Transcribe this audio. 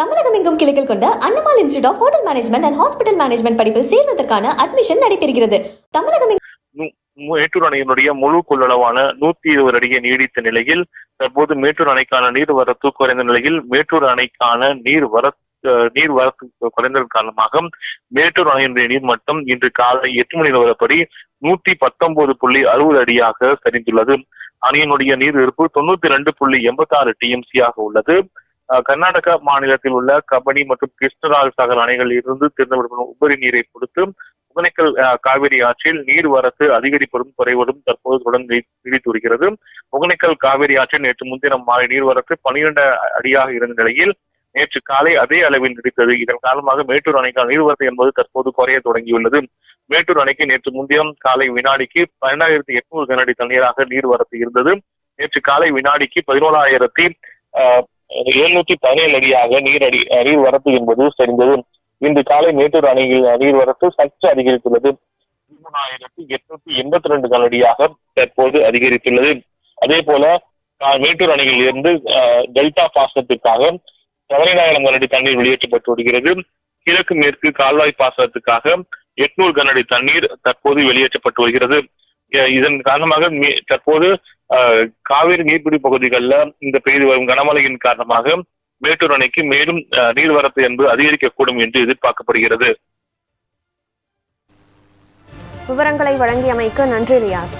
தமிழகம் எங்கும் கிளைகள் கொண்ட அண்ணமால் institute of hotel management and hospital management படிப்பில் சேர்வதற்கான அட்மிஷன் நடைபெறுகிறது. தமிழகம் மேட்டூர் அணையினுடைய முழு கொள்ளளவான நூத்தி இருபது அடியை நீடித்த நிலையில் தற்போது மேட்டூர் அணைக்கான நீர் வரத்து குறைந்த நிலையில் மேட்டூர் அணைக்கான நீர் வர நீர் வரத்து குறைந்ததன் காரணமாக மேட்டூர் அணையினுடைய நீர்மட்டம் இன்று காலை எட்டு மணி நிலவரப்படி நூத்தி பத்தொன்பது புள்ளி அறுபது அடியாக சரிந்துள்ளது. அணையினுடைய நீர் இருப்பு தொண்ணூத்தி ரெண்டு புள்ளி எண்பத்தி ஆறு டிஎம்சி ஆக உள்ளது. கர்நாடகா மாநிலத்தில் உள்ள கபடி மற்றும் கிருஷ்ணராஜ் சாகர் அணைகளில் இருந்து திறந்துவிடப்படும் உபரி நீரை பொறுத்து ஒகேனக்கல் காவிரி ஆற்றில் நீர்வரத்து அதிகரிப்பதும் குறைவதும் தற்போது தொடர்ந்து நீடித்து வருகிறது. ஒகேனக்கல் காவிரி ஆற்றில் நேற்று முன்தினம் மாலை நீர்வரத்து பனிரெண்டு அடியாக இருந்த நிலையில் நேற்று காலை அதே அளவில் நீடித்தது. இதன் காரணமாக மேட்டூர் அணைக்கான நீர்வரத்து என்பது தற்போது குறைய தொடங்கியுள்ளது. மேட்டூர் அணைக்கு நேற்று முன்தினம் காலை வினாடிக்கு பதினாயிரத்தி எட்நூறு கனஅடி தண்ணீராக நீர்வரத்து இருந்தது. நேற்று காலை வினாடிக்கு பதினோராயிரத்தி எழுநூத்தி பதினேழு அடியாக நீர் அஹ், நீர்வரத்து என்பது சரிந்தது இன்று காலை மேட்டூர் அணையில் நீர்வரத்து சற்று அதிகரித்துள்ளது. மூணாயிரத்தி எட்நூத்தி எண்பத்தி ரெண்டு கனடியாக தற்போது அதிகரித்துள்ளது. அதே போல மேட்டூர் அணையில் இருந்து டெல்டா பாசனத்துக்காக பதினைந்தாயிரம் கனடி தண்ணீர் வெளியேற்றப்பட்டு வருகிறது. கிழக்கு மேற்கு கால்வாய் பாசனத்துக்காக எட்நூறு கனடி தண்ணீர் தற்போது வெளியேற்றப்பட்டு வருகிறது. இதன் காரணமாக தற்போது காவிரி நீர்பிடி பகுதிகளில் இந்த பெய்து வரும் கனமழையின் காரணமாக மேட்டூர் அணைக்கு மேலும் நீர்வரத்து என்பது அதிகரிக்கக்கூடும் என்று எதிர்பார்க்கப்படுகிறது. விவரங்களை வழங்கியமைக்கு நன்றி ரியாஸ்.